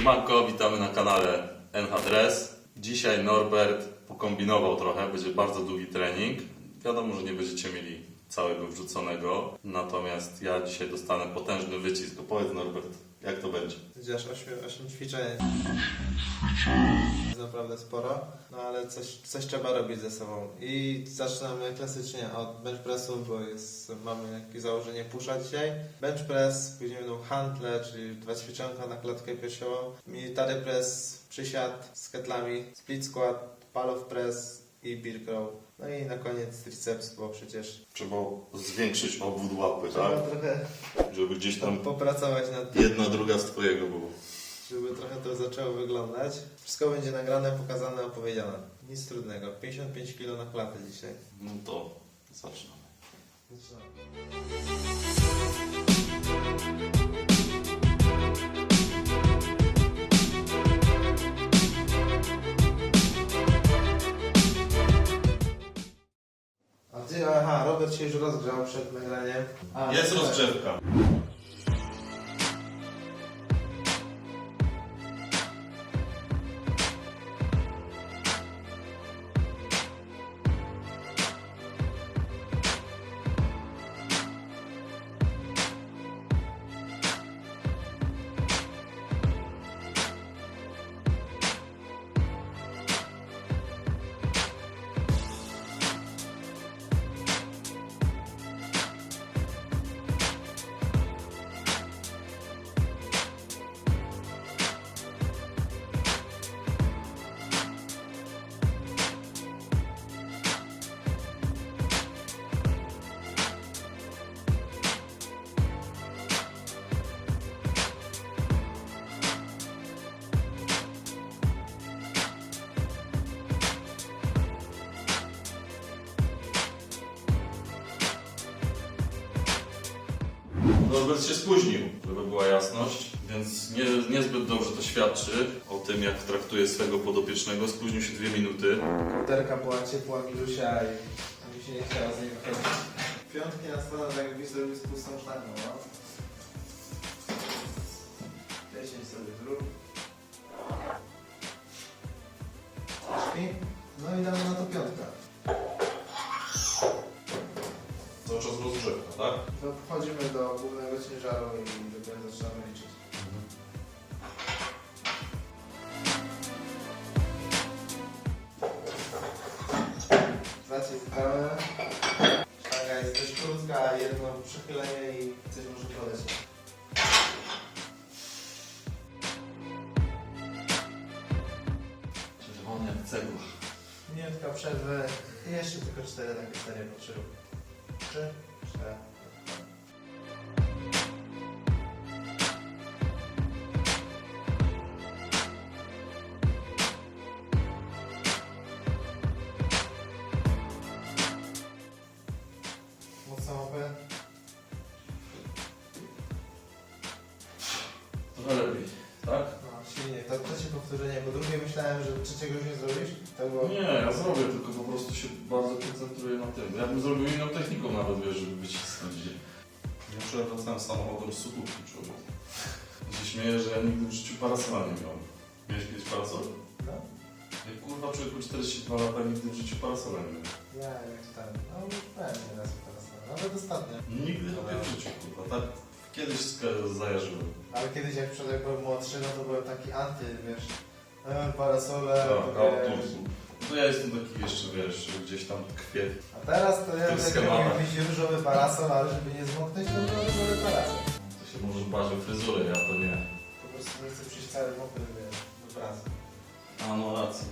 Siemanko, witamy na kanale NH. Dzisiaj Norbert pokombinował trochę, będzie bardzo długi trening. Wiadomo, że nie będziecie mieli całego wrzuconego, natomiast ja dzisiaj dostanę potężny wycisk. Opowiedz Norbert, jak to będzie? Będzie aż 8, 8 ćwiczeń. Jest naprawdę sporo, no ale coś, coś trzeba robić ze sobą. I zaczynamy klasycznie od bench pressu, bo jest, mamy jakieś założenie pusza dzisiaj. Bench press, później będą handle, czyli dwa ćwiczonka na klatkę piersiową. Military press, przysiad z ketlami, split squat, palow press i beer curl. No i na koniec triceps, bo przecież Trzeba zwiększyć obwód łapy, trzeba tak? trochę Żeby gdzieś tam popracować nad tym. jedna, druga z twojego było. żeby trochę to zaczęło wyglądać. Wszystko będzie nagrane, pokazane, opowiedziane. Nic trudnego. 55 kg na klatę dzisiaj. No to zaczynamy. A Robert się już rozgrzał przed nagraniem. A, Jest super. rozgrzewka. Norbert się spóźnił, żeby była jasność, więc nie, niezbyt dobrze to świadczy o tym, jak traktuje swego podopiecznego. Spóźnił się dwie minuty. Kołderka była ciepła, Milusia i mi się nie chciało z niej wychodzić. Piątki na stronę, tak jakbyś zrobił z pustą sztangą, no. 10 sobie zrób. Troszki. No i damy na to piątka. Czas rozgrzewka, tak? To wchodzimy do głównego ciężaru i dopiero zaczynamy liczyć. Znacie sprawę. Sztanga jest dość krótka, jedno przechylenie i coś może polecieć. Czerwony jak cegła. Minutka przerwy i jeszcze tylko cztery takie serie potrzeby. Trzy, cztery. Mocno łapę. Trochę lepiej, tak? Powtórzenie, bo drugie myślałem, że trzeciego już nie zrobisz. To było... Nie, ja zrobię, tylko po prostu się bardzo koncentruję na tym. Ja bym zrobił inną techniką nawet, wiesz, żeby wycisnąć. Ja wczoraj wracałem samochodem z Sukutki, człowiek. Się śmieję, że ja nigdy w życiu parasola nie miałem. Miałeś kiedyś parasol? No. Ja kurwa człowieku 42 lata nigdy w życiu parasola nie miałem. Ja jak tam, no pewnie raz teraz, nawet ostatnio. Nigdy chyba w życiu, kurwa, tak? Kiedyś zajarzyłem. Ale kiedyś jak przed jak byłem młodszy, no to byłem taki anty, wiesz, e, parasole, Tak, tu. No ja jestem taki jeszcze, wiesz, gdzieś tam tkwię. A teraz to ja To jak schematach. miał jakiś różowy parasol, ale żeby nie zmoknąć, to był różowy parasol. To się możesz bać o fryzurę, ja to nie. Po prostu nie chcę przyjść cały mokry, wiesz, do pracy. A no rację.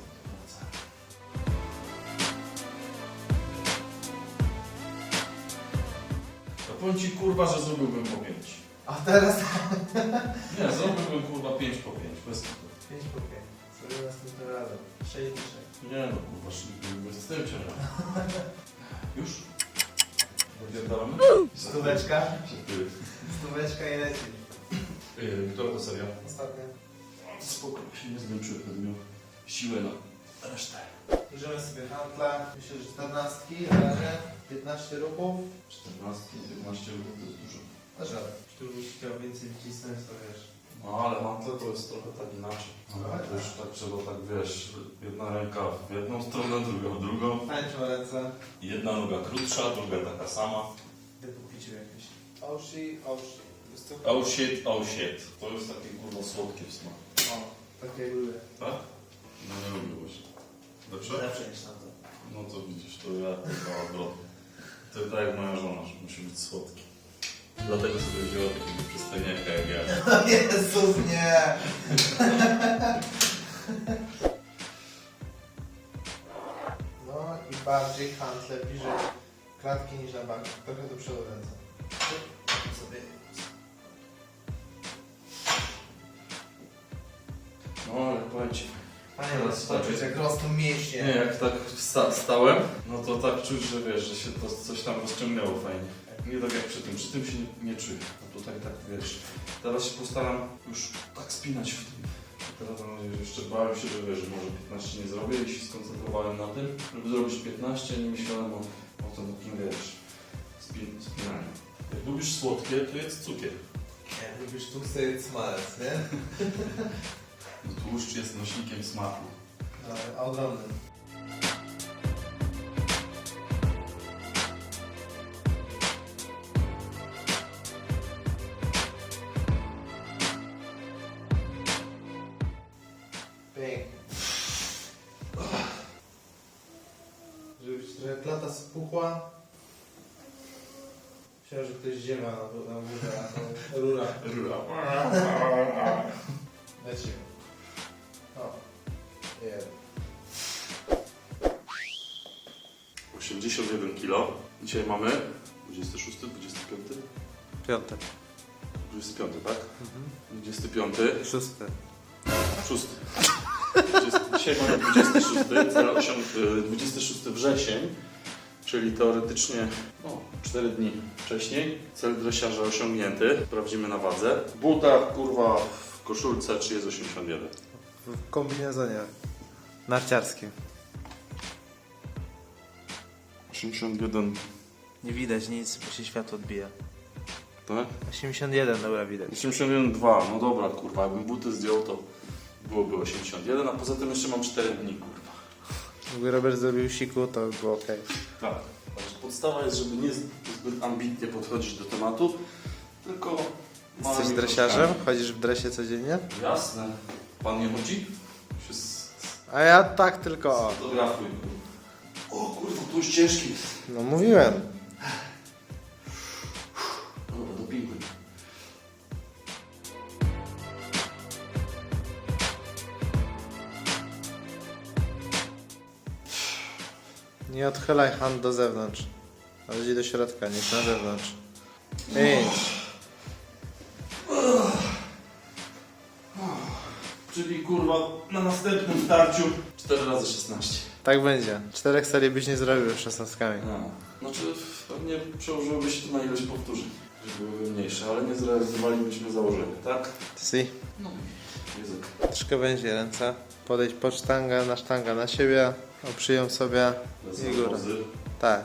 To powiem ci kurwa, że zrobiłbym po 5. A teraz Nie, zrobiłbym kurwa 5 po 5. Bez kitu. 5 po 5. Zrobię następnym razem. 6 dyszek. Nie no kurwa, szybko tym cię. Już? Wypierdalamy? Stóweczka. Stóweczka i leci. Yy, która to seria? Ostatnia. Spoko, się nie zmęczyłem, będę miał siłę na resztę. Bierzemy sobie handla, myślę, że 14 na razie, 15 ruchów. 14, 15 ruchów to jest dużo. Jeśli byś chciał więcej wcisnąć, to wiesz, No ale mantle to jest trochę tak inaczej. No, to już tak trzeba tak wiesz, jedna ręka w jedną stronę, druga w drugą. Tańczą ręce. Jedna noga krótsza, druga taka sama. Wypuklicie jakieś. Oshi, oshi. Jest to... Oh shit, oh shit. To jest takie kurwa słodkie w smaku. O, takie lubię. Tak? No nie lubię właśnie. Lepsze? Lepsze niż tamto. No to widzisz, to ja chyba odwrotnie. To tak jak moja żona, że musi być słodki. Dlatego sobie wzięła takiego przystojniaka jak ja. Jezus, nie! No i bardziej handle bliżej klatki niż na bank. Trochę do przodu ręce. Sobie. No ale powiem ci, Panie, Teraz zobaczyć jak rosną mięśnie. nie, jak tak sta stałem, no to tak czuć, że wiesz, że się to coś tam rozciągnęło fajnie. Nie tak jak przy tym, przy tym się nie, nie czuję. A tutaj tak wiesz, teraz się postaram już tak spinać w tym. Teraz mam nadzieję, że jeszcze bałem się, że wiesz, że może 15 nie zrobię i się skoncentrowałem na tym, żeby zrobić 15, a nie myślałem o, o tym takim wiesz, spin, spinaniu. Jak lubisz słodkie, to jedz cukier. Nie, lubisz tłusty jest smalec, nie? No, Tłuszcz jest nośnikiem smaku. No, ogromny. Myślałem, że ktoś ziewa na, na górze, a to rura. Rura. Lecimy. O. Jeden. 81 kg. Dzisiaj mamy 26, 25? Piąte. 25, tak? 25. Szóste. 6. 20, dzisiaj mamy 26, cel osiąg, y, 26 wrzesień, czyli teoretycznie o, 4 dni wcześniej. Cel dresiarza osiągnięty. Sprawdzimy na wadze. W butach, kurwa, w koszulce, czy jest 81. W kombinezonie narciarskim. 81, Nie widać nic, bo się światło odbija. tak? 81, dobra, widać. 81, 2, no dobra, kurwa, jakbym buty zdjął, to byłoby 81, a poza tym jeszcze mam 4 dni, kurwa. Jakby Robert zrobił siku, to by było ok. Tak. Podstawa jest, żeby nie zbyt ambitnie podchodzić do tematu, tylko małymi Jesteś dresiarzem? kroczkami. Chodzisz w dresie codziennie? Jasne. Pan nie chodzi? Się A ja tak tylko. o. Fotografuj. O kurwa, tu już ciężki jest. No mówiłem. Nie odchylaj hand do zewnątrz. Bardziej do środka niż na zewnątrz. Pięć. Czyli kurwa, na następnym starciu 4 razy 16. Tak będzie. Czterech serii byś nie zrobił z szesnastkami. No. Znaczy pewnie przełożyłoby się to na ilość powtórzeń, żeby były mniejsze, ale nie zrealizowalibyśmy założenia, tak? Si. No. Język. Troszkę będzie ręce. Podejdź pod sztangę, na sztangę na siebie. Oprzyją sobie. Bez I pozy. Tak.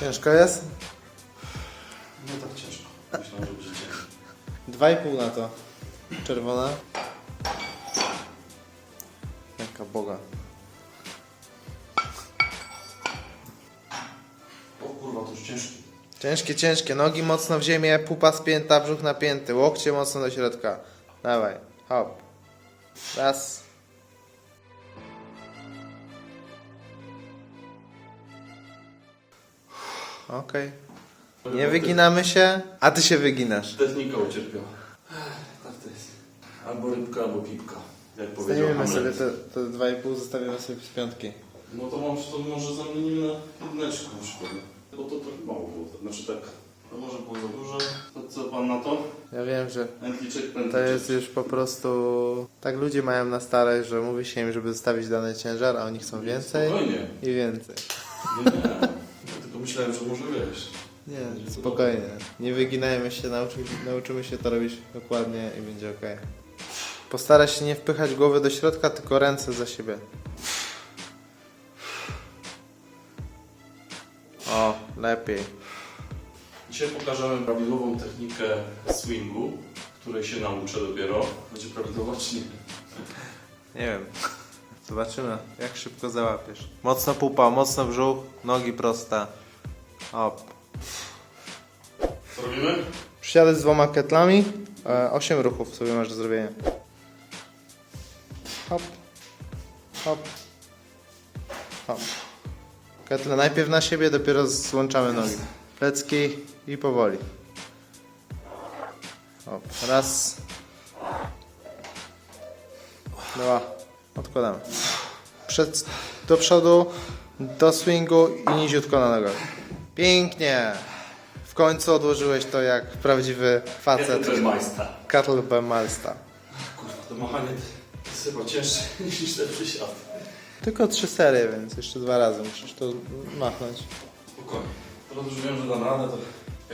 Ciężko jest? Nie tak ciężko. Myślałem, że będzie ciężko. Dwa i pół na to. Czerwona. Jaka boga. Ciężkie, ciężkie. Nogi mocno w ziemię, pupa spięta, brzuch napięty. Łokcie mocno do środka. Dawaj. Hop. Raz. Okej. Nie wyginamy się, a ty się wyginasz. Technika ucierpiała. Tak to jest. Albo rybka, albo pipka. Jak powiedział Zostawimy sobie Hamlet. te, te dwa i pół, zostawimy sobie z piątki. No to mam, to może zamienimy na jedyneczkę na przykład. Bo to trochę mało było. Znaczy tak, to może było za dużo. To co pan na to? Ja wiem, że Pętliczek, to pętliczek. jest już po prostu... Tak ludzie mają na stare, że mówi się im, żeby zostawić dany ciężar, a oni chcą więcej Spokojnie. i więcej. Nie, nie. Ja tylko myślałem, że może wiesz. Nie, spokojnie. Nie wyginajmy się, nauczymy, nauczymy się to robić dokładnie i będzie ok. Postaraj się nie wpychać głowy do środka, tylko ręce za siebie. O, lepiej. Dzisiaj pokażemy prawidłową technikę swingu, której się nauczę dopiero. Będzie prawidłowa czy nie? Nie wiem. Zobaczymy, jak szybko załapiesz. Mocno pupa, mocno brzuch, nogi proste. Hop. Co robimy? Przysiady z dwoma ketlami. E, 8 ruchów sobie masz do zrobienia. Hop. Hop. Hop. Ketle najpierw na siebie, dopiero złączamy nogi. Plecki i powoli. Raz. Dwa. Odkładamy. Przed, do przodu, do swingu i niziutko na nogach. Pięknie. W końcu odłożyłeś to jak prawdziwy facet. majsta. Kettlebellista. Kurwa, to machanie to jest chyba cięższe niż te przysiady. Tylko trzy serie, więc jeszcze dwa razy musisz to machnąć. Spokojnie. Teraz już wiem, że dam radę, to...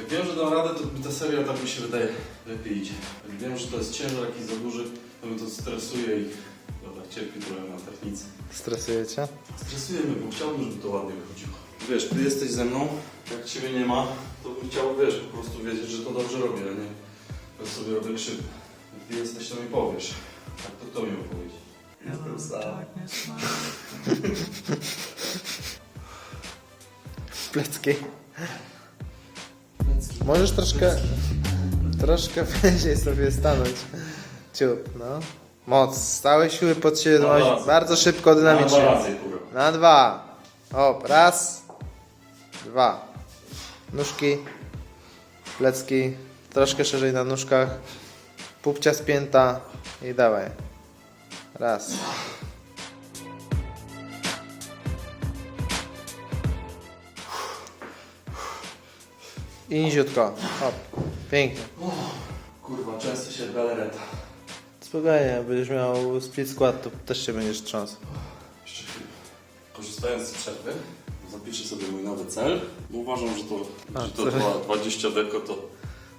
Jak wiem, że dam radę, to ta seria tak mi się wydaje lepiej idzie. Jak wiem, że to jest ciężar jakiś za duży, to mnie to stresuje i dobra, cierpi trochę na technice. Stresuje cię? Stresujemy, bo chciałbym, żeby to ładnie wychodziło. Wiesz, ty jesteś ze mną, jak ciebie nie ma, to bym chciał, wiesz, po prostu wiedzieć, że to dobrze robię, a nie że sobie robię krzywdę. Jak ty jesteś, to mi powiesz. Tak to kto mi opowiedzi? Jestem sam. Plecki. Możesz troszkę, troszkę wyżej sobie stanąć. Ciut, no. Moc, stałe siły pod siebie Na dążyć. razy. Bardzo szybko, Na dwa dynamicznie. razy, kurwa. Na dwa. Hop, raz, dwa. Nóżki, plecki, troszkę szerzej na nóżkach. Pupcia spięta i dawaj. Raz. I niziutko. Hop. Pięknie. Kurwa, często się galereta. Spokojnie, będziesz miał split squat, to też się będziesz trząsł. Jeszcze chwilę. Korzystając z przerwy, zapiszę sobie mój nowy cel. Uważam, że to, A, że to co? dwa- 20 deko to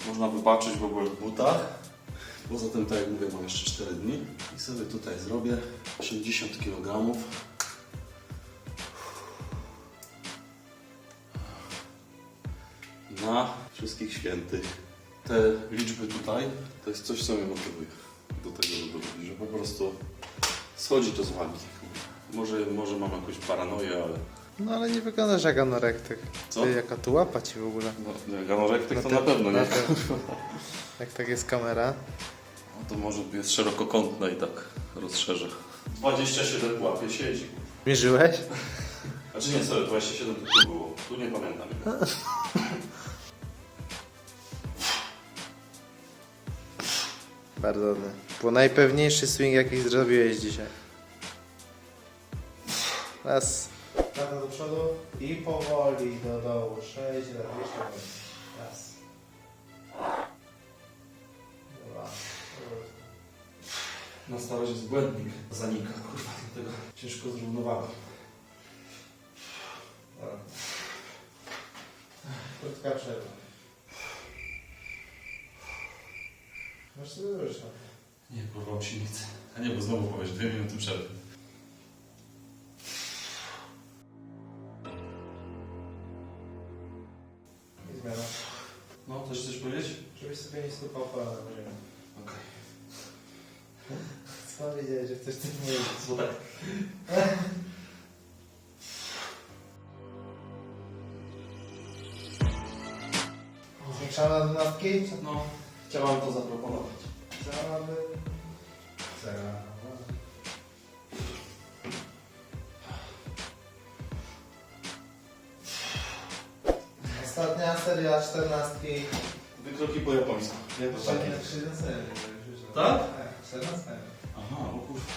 można wybaczyć w ogóle w butach. Poza tym, tak jak mówię, mam jeszcze 4 dni. I sobie tutaj zrobię 80 kg. Na wszystkich świętych. Te liczby tutaj to jest coś, co mnie motywuje do tego, żeby robić, że po prostu schodzi to z wagi. Może, może mam jakąś paranoję, ale No ale nie wyglądasz jak anorektyk. Co? Ty, jaka tu łapa ci w ogóle. no, jak anorektyk to te- na pewno nie. Jak tak jest kamera. No to może jest szerokokątna i tak rozszerzę. 27 łapie siedzi. Mierzyłeś? Znaczy nie, sorry, 27 to tu było. Tu nie pamiętam. Bardzo ładny. Było najpewniejszy swing jaki zrobiłeś dzisiaj. Raz. Lata do przodu i powoli do dołu. Sześć lat. Jeszcze raz. Na starość jest błędnik. Zanika, kurwa, dlatego ciężko zrównowaga. Dobra. Krótka przerwa. Masz sobie wyższe. Nie, kurwa, mi się nie chce. A nie, bo znowu powiesz, dwie minuty przerwy. I zmiana. No, coś chcesz powiedzieć? Żebyś sobie nie stupał kolana na. Okej. Skąd wiedziałeś, że chcesz coś? Bo tak. Zwiększamy na dwunastki? No, chciałam to zaproponować. Chciałaby... Chciała. Ostatnia seria czternastki. Wykroki po japońsku. Nie, to takie. Tak? Tak, czternastka. Aha, o kurwa.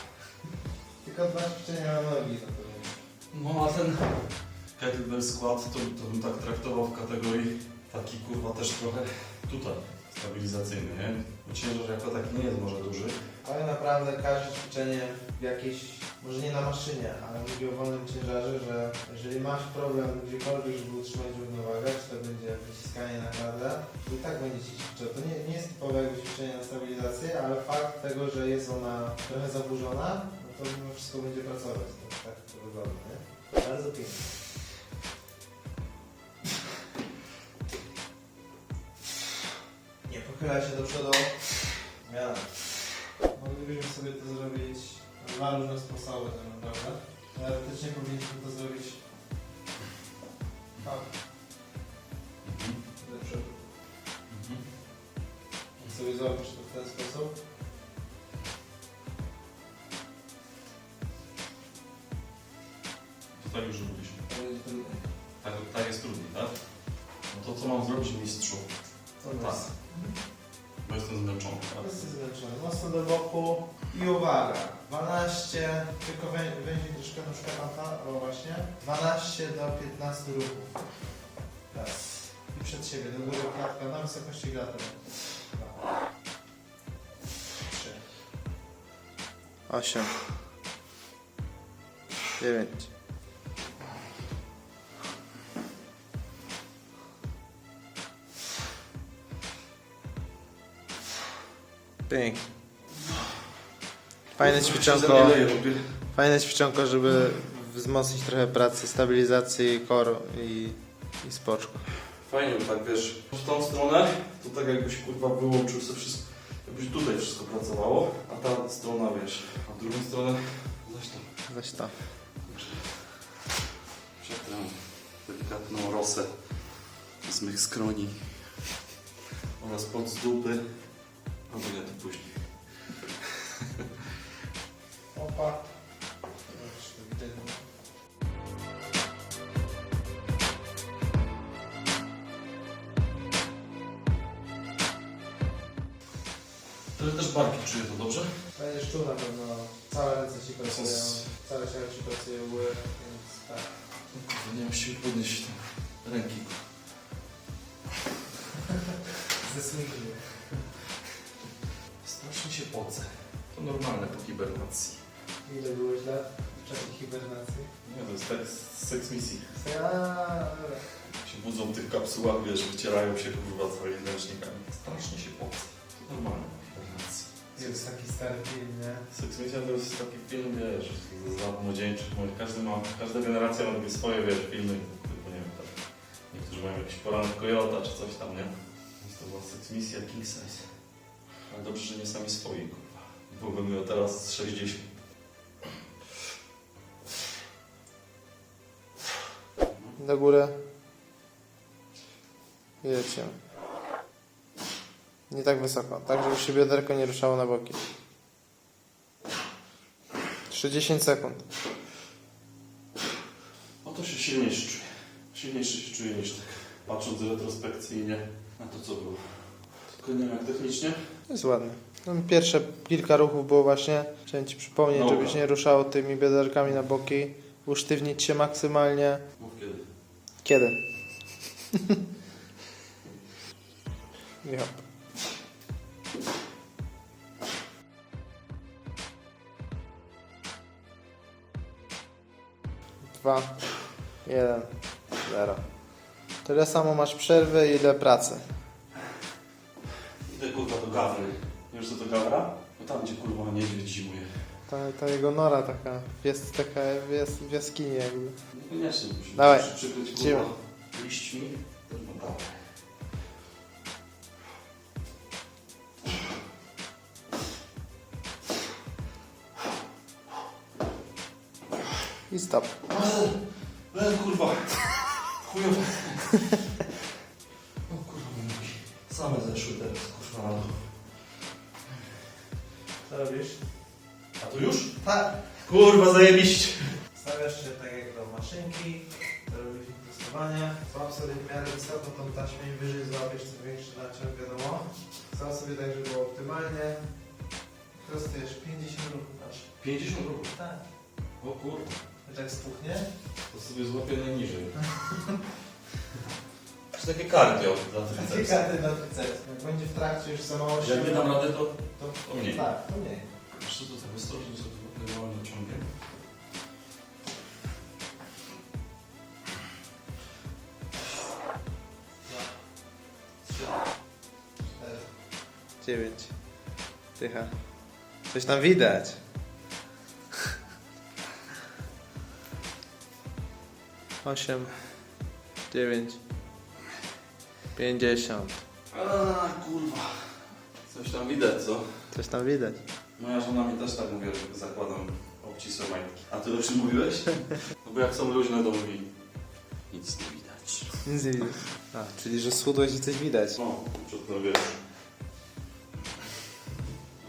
Tylko dwa ćwiczenia na nogi to powiem. No a ten kettlebell squat to, to bym tak traktował w kategorii taki kurwa też trochę tutaj stabilizacyjny, nie? Bo ciężar jako taki nie jest może duży. Ale naprawdę każde ćwiczenie w jakiejś, może nie na maszynie, ale mówię o wolnym ciężarze, że jeżeli masz problem gdziekolwiek, żeby utrzymać równowagę, czy to będzie wyciskanie na kladze, to i tak będzie ci. To nie, nie jest typowe jakby ćwiczenie na stabilizację, ale fakt tego, że jest ona trochę zaburzona, no to mimo wszystko będzie pracować. To tak to wygląda, nie? Bardzo pięknie. Nie pochyla się do przodu. Ja. Moglibyśmy sobie to zrobić dwa różne sposoby tak naprawdę. Teoretycznie powinniśmy to zrobić tak, do przodu. Jak sobie zrobisz to w ten sposób. To tak już robiliśmy. To będzie trudniej. Tak, tak jest trudniej, tak? No to co mam zrobić mistrzu? To Tak. jest. Bo jestem zmęczony. Jesteś zmęczony. Mocno do boku. I uwaga. 12, tylko wę- węźnij troszkę nóżkę panta, o właśnie. 12 do 15 ruchów. Raz. I przed siebie, do góry klatka, na wysokości klaty. Dwa. Trzy. Osiem. Dziewięć. Pięknie. Fajne ćwiczonko, fajne ćwiczonko, żeby wzmocnić trochę pracy, stabilizacji koru i, i spoczku. Fajnie, bo tak wiesz, w tą stronę, to tak jakbyś kurwa wyłączył sobie wszystko, jakbyś tutaj wszystko pracowało, a ta strona wiesz, a w drugą stronę zaś tam Weź to. przetrę delikatną rosę z mych skroni oraz pod z dupy, albo nie, to później. Opa. Pracują, całe ciało ci pracuje łyk, więc tak. Nie mam siły podnieść te ręki. Ze swingu. Strasznie się pocę. To normalne po hibernacji. Ile byłeś lat w czasie hibernacji? Nie, to jest tak z seks misji. Aaa, dobra. się budzą w tych kapsułach, wiesz, wycierają się kurwa całymi ręcznikami. Strasznie się pocę. To normalne hibernacji. Jest taki stary film, nie? Misja to jest taki film, wiesz, z lat młodzieńczych. Może Każdy ma, każda generacja ma takie swoje, wiesz, filmy, tylko nie wiem, tak. Niektórzy mają jakiś poranek Kojota czy coś tam, nie? Więc to była misja King Size. Ale dobrze, że nie sami swoi, kurwa. Bo bym miał teraz 60. Do góry. I lecimy. Nie tak wysoko, tak żeby się bioderko nie ruszało na boki. 30 sekund. No to się silniejszy czuję. Silniejszy się czuję niż tak, patrząc retrospekcyjnie na to, co było. Tylko nie wiem, jak technicznie? Jest ładnie. No, pierwsze kilka ruchów było właśnie, chciałem Ci przypomnieć, Dobra. żebyś nie ruszało tymi bioderkami na boki, usztywnić się maksymalnie. Mów kiedy. Kiedy? Michał. 2, 1, 0. Tyle samo masz przerwy, ile pracy. Idę kurwa do gawry. Wiesz co to gawra? No tam gdzie kurwa niedźwiedź zimuje. Ta, ta jego nora taka, jest taka jest w jaskini jakby. No koniecznie, musimy Dawaj, przykryć kurwa liśćmi. No dawaj. I stop. E, kurwa. Chujowe. O kurwa moje nogi. Same zeszły teraz kurwa na dół. Co robisz? A to już? Tak. Kurwa zajebiście. Stawiasz się tak jak do maszynki, to robisz testowanie. Złap sobie w miarę wysoko tą taśmę, im wyżej złapiesz, tym większy naciąg, wiadomo. Złap sobie tak, żeby było optymalnie. Prostujesz 50 ruchów, patrz. 50 ruchów. Tak. O kurwa. Wiesz jak spuchnie? To sobie złapię najniżej. Czy takie cardio dla Takie tricepsa. karty na triceps. Jak będzie w trakcie już za mało Jak nie dam rady, to, to, to mniej. Tak, to mniej. Co, to tak ostrożnie sobie wypływałem ciągiem. Cztery. Dziewięć. Tycha. Coś tam widać. Osiem. Dziewięć. Pięćdziesiąt. A kurwa. Coś tam widać, co? Coś tam widać. Moja żona mi też tak mówi, że zakładam obcisłe majtki. A ty lepszy mówiłeś? No bo jak są luźne, to mówi nic nie widać. Nic nie widać. A, czyli że schudłeś i coś widać. No, przed tym wiesz.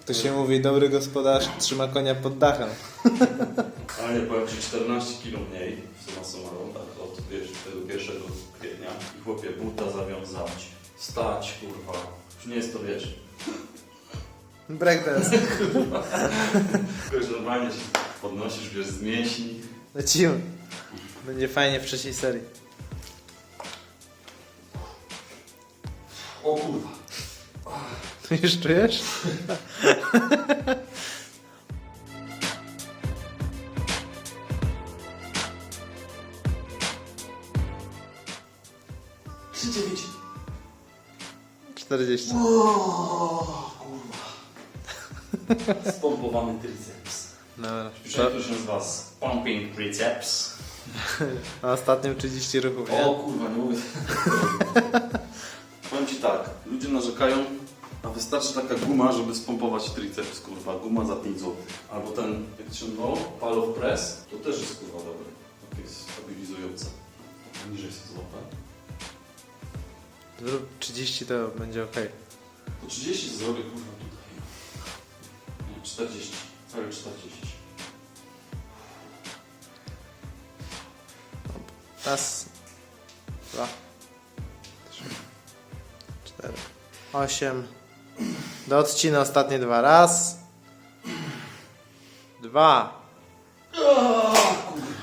To się mówi, dobry gospodarz trzyma konia pod dachem. Ale nie powiem ci 14 kg mniej suma summarum, tak od wiesz, tego pierwszego kwietnia. I chłopie buta zawiązać, stać, kurwa. Już nie jest to wiesz. Breakdance. Tylko normalnie się podnosisz, wiesz, z mięśni. Lecimy. Będzie fajnie w trzeciej serii. O kurwa. To już czujesz? 40. O kurwa. Spompowany triceps. Dobra. Ktoś z was pumping triceps. A ostatnim 30 ruchów, nie? O kurwa, nie mówię. Powiem ci tak, ludzie narzekają, a wystarczy taka guma, żeby spompować triceps, kurwa, guma za 5 zł. Albo ten, jak to się nazywało, Palow Press, to też jest kurwa dobre. Tak jest stabilizujące. Niżej sobie złapę. Zrób 30 to będzie ok. Po 30 zrobię kurwa tutaj. Nie, 40, całe 40. Raz, dwa, trzy, cztery, osiem. Do odcina ostatnie dwa. Raz, dwa.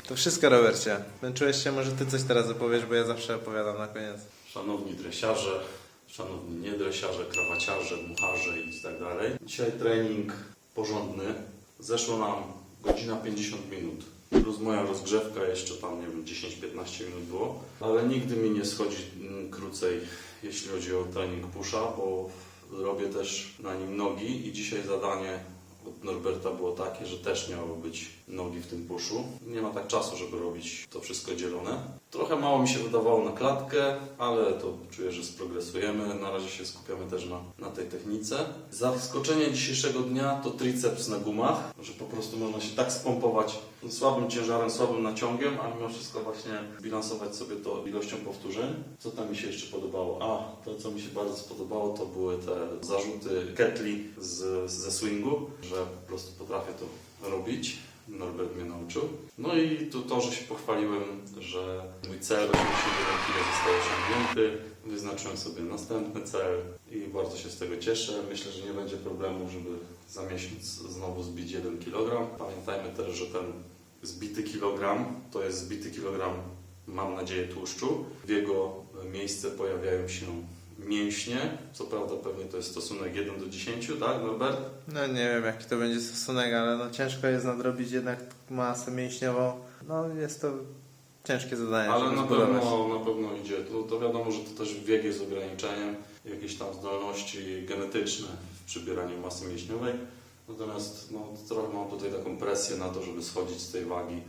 To wszystko, Robercie. Męczyłeś się, może ty coś teraz opowiesz, bo ja zawsze opowiadam na koniec. Szanowni dresiarze, szanowni niedresiarze, krawaciarze, mucharze i tak dalej. Dzisiaj trening porządny. Zeszło nam godzina 50 minut. Plus moja rozgrzewka jeszcze tam, nie wiem, 10-15 minut było. Ale nigdy mi nie schodzi mm, krócej, jeśli chodzi o trening pusza, bo robię też na nim nogi i dzisiaj zadanie od Norberta było takie, że też miały być nogi w tym puszu. Nie ma tak czasu, żeby robić to wszystko dzielone. Trochę mało mi się wydawało na klatkę, ale to czuję, że sprogresujemy. Na razie się skupiamy też na, na tej technice. Zaskoczenie dzisiejszego dnia to triceps na gumach, że po prostu można się tak spompować słabym ciężarem, słabym naciągiem, a mimo wszystko właśnie bilansować sobie to ilością powtórzeń. Co tam mi się jeszcze podobało? A, to co mi się bardzo spodobało to były te zarzuty ketli z, ze swingu, że po prostu potrafię to robić. Norbert mnie nauczył. No i to, to, że się pochwaliłem, że mój cel 81 kg został osiągnięty. Wyznaczyłem sobie następny cel i bardzo się z tego cieszę. Myślę, że nie będzie problemu, żeby za miesiąc znowu zbić 1 kg. Pamiętajmy też, że ten zbity kilogram to jest zbity kilogram, mam nadzieję, tłuszczu. W jego miejsce pojawiają się mięśnie. Co prawda pewnie to jest stosunek 1 do 10, tak Norbert? No nie wiem jaki to będzie stosunek, ale no ciężko jest nadrobić jednak masę mięśniową. No jest to ciężkie zadanie. Ale na zbudować. pewno, na pewno idzie. To, to wiadomo, że to też wiek jest ograniczeniem, jakieś tam zdolności genetyczne w przybieraniu masy mięśniowej. Natomiast no, trochę mam tutaj taką presję na to, żeby schodzić z tej wagi.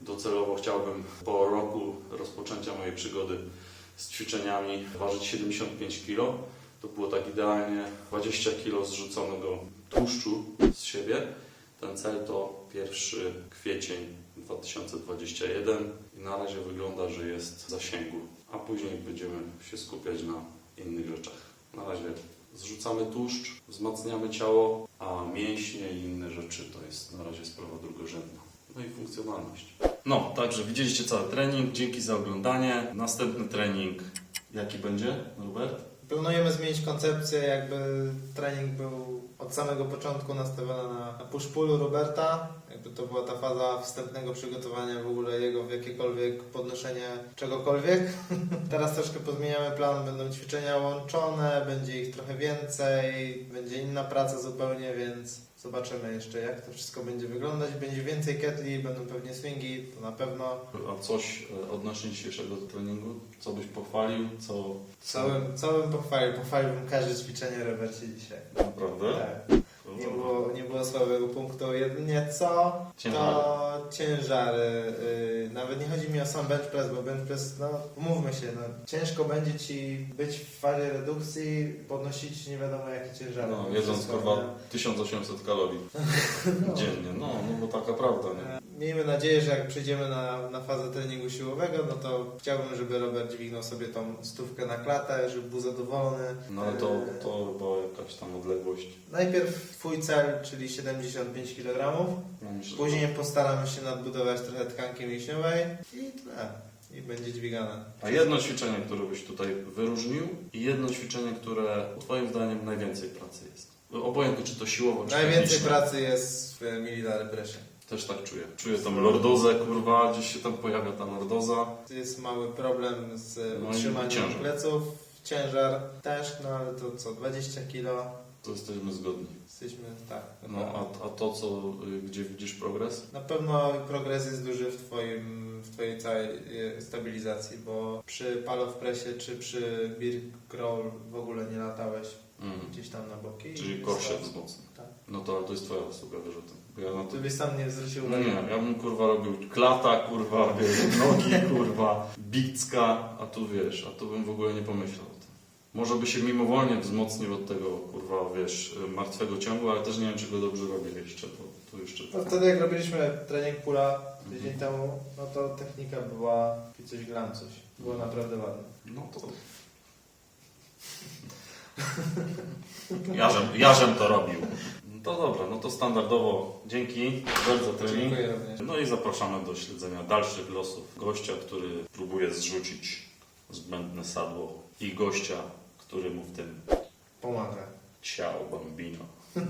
Docelowo chciałbym po roku rozpoczęcia mojej przygody z ćwiczeniami ważyć 75 kg. To było tak idealnie 20 kg zrzuconego tłuszczu z siebie. Ten cel to 1 kwiecień 2021 i na razie wygląda, że jest w zasięgu, a później będziemy się skupiać na innych rzeczach. Na razie zrzucamy tłuszcz, wzmacniamy ciało, a mięśnie i inne rzeczy to jest na razie sprawa drugorzędna. No i funkcjonalność. No, także widzieliście cały trening. Dzięki za oglądanie. Następny trening jaki będzie, Robert? Planujemy zmienić koncepcję, jakby trening był od samego początku nastawiony na, na push-pullu Roberta. Jakby to była ta faza wstępnego przygotowania w ogóle jego w jakiekolwiek podnoszenie czegokolwiek. Teraz troszkę pozmieniamy plan, będą ćwiczenia łączone, będzie ich trochę więcej, będzie inna praca zupełnie, więc zobaczymy jeszcze jak to wszystko będzie wyglądać. Będzie więcej ketli, będą pewnie swingi, to na pewno. A coś e, odnośnie dzisiejszego treningu? Co byś pochwalił? Co... Co bym, co bym pochwalił? Pochwaliłbym każde ćwiczenie Robercie dzisiaj. Naprawdę? Tak. Nie było, nie było słabego punktu. Jedynie co, Ciężary. to ciężary. Yy, nawet nie chodzi mi o sam bench press, bo bench press, no umówmy się, no, ciężko będzie ci być w fazie redukcji, podnosić nie wiadomo jakie ciężary. No, jedząc kurwa nie? 1800 kalorii dziennie. No, no bo taka prawda, nie? Miejmy nadzieję, że jak przejdziemy na, na fazę treningu siłowego, no to chciałbym, żeby Robert dźwignął sobie tą stówkę na klatę, żeby był zadowolony. No ale to, to była jakaś tam odległość. Najpierw twój cel, czyli 75 kg. No, myślę, Później postaramy się nadbudować trochę tkanki mięśniowej i tyle. I będzie dźwigane. A jedno ćwiczenie, które byś tutaj wyróżnił i jedno ćwiczenie, które twoim zdaniem najwięcej pracy jest. Obojętnie, czy to siłowo, czy Najwięcej techniczne. pracy jest w military pressie. Też tak czuję. Czuję tą lordozę, kurwa, gdzieś się tam pojawia ta lordoza. Tu jest mały problem z No i utrzymaniem ciężar. pleców. Ciężar też, no ale to co, 20 kg? To jesteśmy zgodni. Jesteśmy, tak. No, a, a to, co, y, gdzie widzisz progres? Na pewno progres jest duży w, twoim, w Twojej całej e, stabilizacji, bo przy palo w presie czy przy beer crawl w ogóle nie latałeś Mm. gdzieś tam na boki. Czyli korset wzmocni. Tak. No to, ale to jest twoja zasługa, wiesz o tym. Ja na to... Ty byś sam nie zwrócił No uwagi. nie, ja bym kurwa robił klata, kurwa, wiesz, nogi, kurwa, bicka, a tu wiesz, a tu bym w ogóle nie pomyślał o tym. Może by się mimowolnie wzmocnił od tego, kurwa, wiesz, martwego ciągu, ale też nie wiem, czy go dobrze robię jeszcze, bo tu jeszcze... No wtedy jak robiliśmy trening pula tydzień temu, no to technika była i coś glam coś. Było naprawdę ładne. No to... Ja żem, ja żem to robił. To dobrze, no to standardowo dzięki bardzo trening. Dziękuję. No i zapraszamy do śledzenia dalszych losów gościa, który próbuje zrzucić zbędne sadło i gościa, który mu w tym Pomaga. ciao bambino.